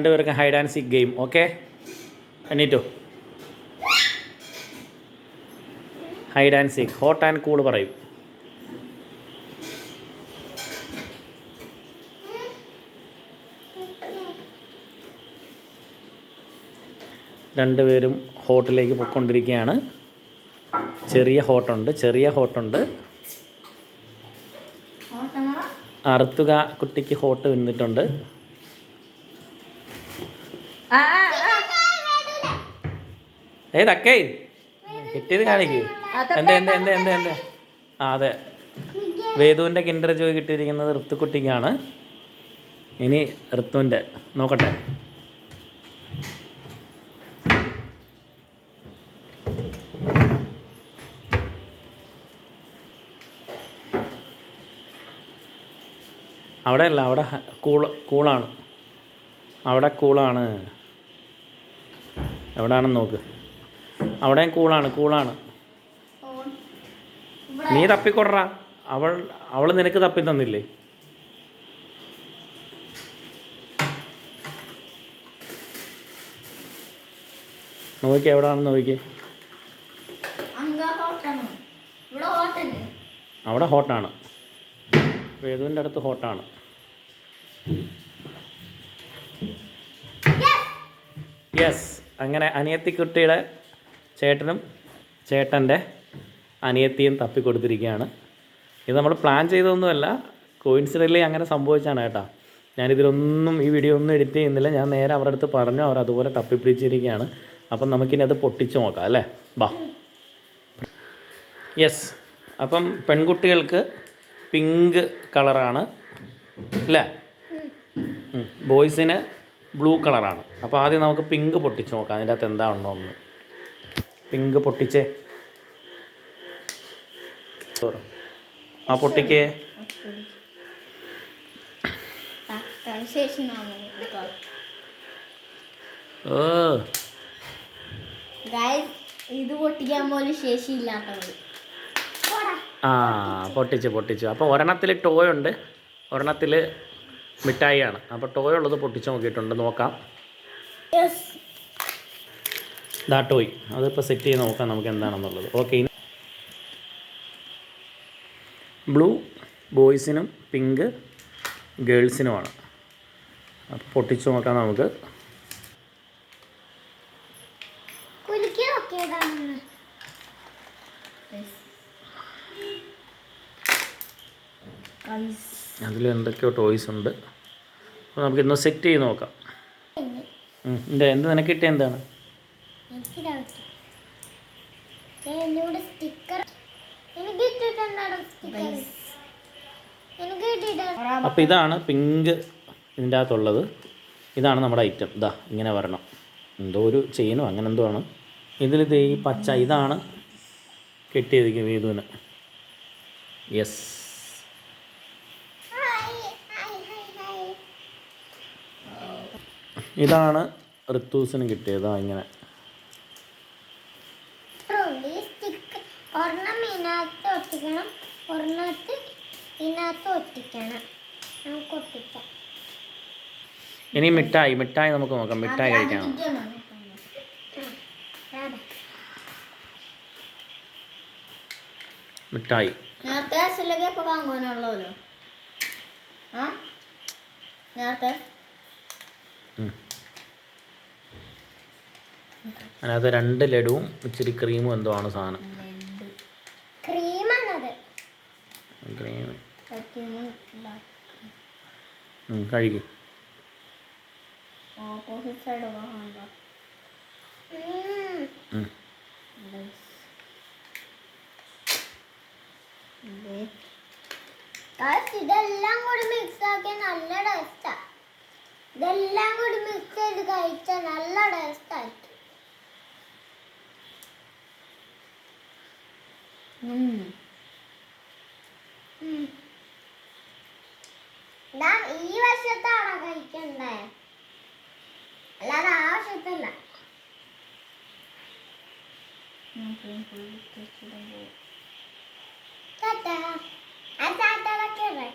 രണ്ടുപേർക്ക് hide and seek game okay എണീറ്റോ hide and seek hot and cool പറയും. രണ്ടുപേരും ഹോട്ടിലേക്ക് പൊയ്ക്കൊണ്ടിരിക്കുകയാണ്. ചെറിയ ഹോട്ടുണ്ട് ചെറിയ ഹോട്ടുണ്ട് അറുത്തുക കുട്ടിക്ക് ഹോട്ട് വന്നിട്ടുണ്ട് ഏതക്കേ കിട്ടിയത് കാണിക്ക്. എന്താ എന്താ എന്താ എന്താ എന്താ? ആ അതെ. വേദുവിന്റെ കിൻഡർ ജോയ് കിട്ടിയിരിക്കുന്നത് ഋത്തുക്കുട്ടിക്കാണ്. ഇനി ഋത്തുവിന്റെ. നോക്കട്ടെ. അവിടെ അല്ല അവിടെ കൂൾ കൂളാണ്. അവിടെ കൂളാണ്. എവിടെയാണെന്ന് നോക്ക്. അവിടെയും കൂളാണ് കൂളാണ്. നീ തപ്പിക്കൊടറ. അവൾ അവൾ നിനക്ക് തപ്പി തന്നില്ലേ? നോക്കി എവിടാണെന്ന് നോക്കി. അവിടെ ഹോട്ടാണ്. വേദുവിന്റെ അടുത്ത് ഹോട്ടാണ്. യെസ് അങ്ങനെ അനിയത്തി കുട്ടിയുടെ ചേട്ടനും ചേട്ടന്റെ അനിയത്തിയും തപ്പിക്കൊടുത്തിരിക്കുകയാണ്. ഇത് നമ്മൾ പ്ലാൻ ചെയ്തൊന്നുമല്ല കോയിൻസിഡന്റലി അങ്ങനെ സംഭവിച്ചാണ് കേട്ടോ. ഞാനിതിലൊന്നും ഈ വീഡിയോ ഒന്നും എഡിറ്റ് ചെയ്യുന്നില്ല. ഞാൻ നേരെ അവരുടെ അടുത്ത് പറഞ്ഞു അവർ അതുപോലെ തപ്പിപ്പിടിച്ചിരിക്കുകയാണ്. അപ്പം നമുക്കിനി അത് പൊട്ടിച്ച് നോക്കാം അല്ലേ? ബാ. യെസ് അപ്പം പെൺകുട്ടികൾക്ക് പിങ്ക് കളറാണ് അല്ലേ? ബോയ്സിന് ബ്ലൂ കളറാണ്. അപ്പോൾ ആദ്യം നമുക്ക് പിങ്ക് പൊട്ടിച്ച് നോക്കാം. അതിന്റെ അകത്ത് എന്താണോ ഒന്ന് പിങ്ക് പൊട്ടിച്ച്. ആ പൊട്ടിക്കേ. ഓ. ഇത് പൊട്ടിക്കാൻ പോലും ശേഷിയില്ലാത്തവർ ആ പൊട്ടിച്ചു പൊട്ടിച്ചു. അപ്പോൾ ഒരെണ്ണത്തിൽ ടോയ് ഉണ്ട്. ഒരെണ്ണത്തിൽ മിഠായിയാണ്. അപ്പോൾ ടോയ് ഉള്ളത് പൊട്ടിച്ച് നോക്കിയിട്ടുണ്ട്. നോക്കാം. ദാ ടോയ് അതിപ്പോൾ സെറ്റ് ചെയ്ത് നോക്കാം നമുക്ക് എന്താണെന്നുള്ളത്. ഓക്കെ ബ്ലൂ ബോയ്സിനും പിങ്ക് ഗേൾസിനുമാണ് അപ്പോൾ പൊട്ടിച്ച് നോക്കാം നമുക്ക്. Guys. അതിൽ എന്തൊക്കെയോ ടോയ്സ് ഉണ്ട്. അപ്പോൾ നമുക്ക് ഇന്ന് സെറ്റ് ചെയ്ത് നോക്കാം. എന്താ എന്ത് നിനക്ക് കിട്ടിയ എന്താണ്? അപ്പോൾ ഇതാണ് പിങ്ക് ഇതിന്റെ അകത്തുള്ളത്. ഇതാണ് നമ്മുടെ ഐറ്റം ഇതാ ഇങ്ങനെ വരണം. എന്തോ ഒരു ചെയിനോ അങ്ങനെ എന്തോ ആണ്. ഇതിൽ ഈ പച്ച ഇതാണ് കെട്ടിയതിരിക്കും വേദുവിന് യെസ് ഇതാണ് ഋത്തൂസിന് കിട്ടിയത്. ഇങ്ങനെ. സ്റ്റിക്കർ ഒരെണ്ണം ഇതിനകത്ത് ഒട്ടിക്കണം. ഒരെണ്ണത്ത് ഇതിനകത്ത് ഒട്ടിക്കണം. നമുക്ക് ഒട്ടിക്കാം. ഇനി മിഠായി മിഠായി നമുക്ക് നോക്കാം. മിഠായി കഴിക്കണം മിഠായി. നേരത്തെ ആ നേരത്തെ. അതിനകത്ത് രണ്ട് ലഡുവും ഇച്ചിരി ക്രീമും എന്തോ ആണ് സാധനം. ക്രീം കഴിക്കും. ഇതെല്ലാം കൂടി മിക്സ് ആക്കിയ നല്ല ടേസ്റ്റാ ഇതെല്ലാം കൂടി മിക്സ് ചെയ്ത് കഴിച്ച നല്ല ടേസ്റ്റ് ആയിരിക്കും ദാ ഈ വശത്താണോ കഴിക്കണ്ടേ അല്ലാതെ ആ വശത്തല്ല ടാറ്റാ ആ ടാറ്റ വെക്കല്ലേ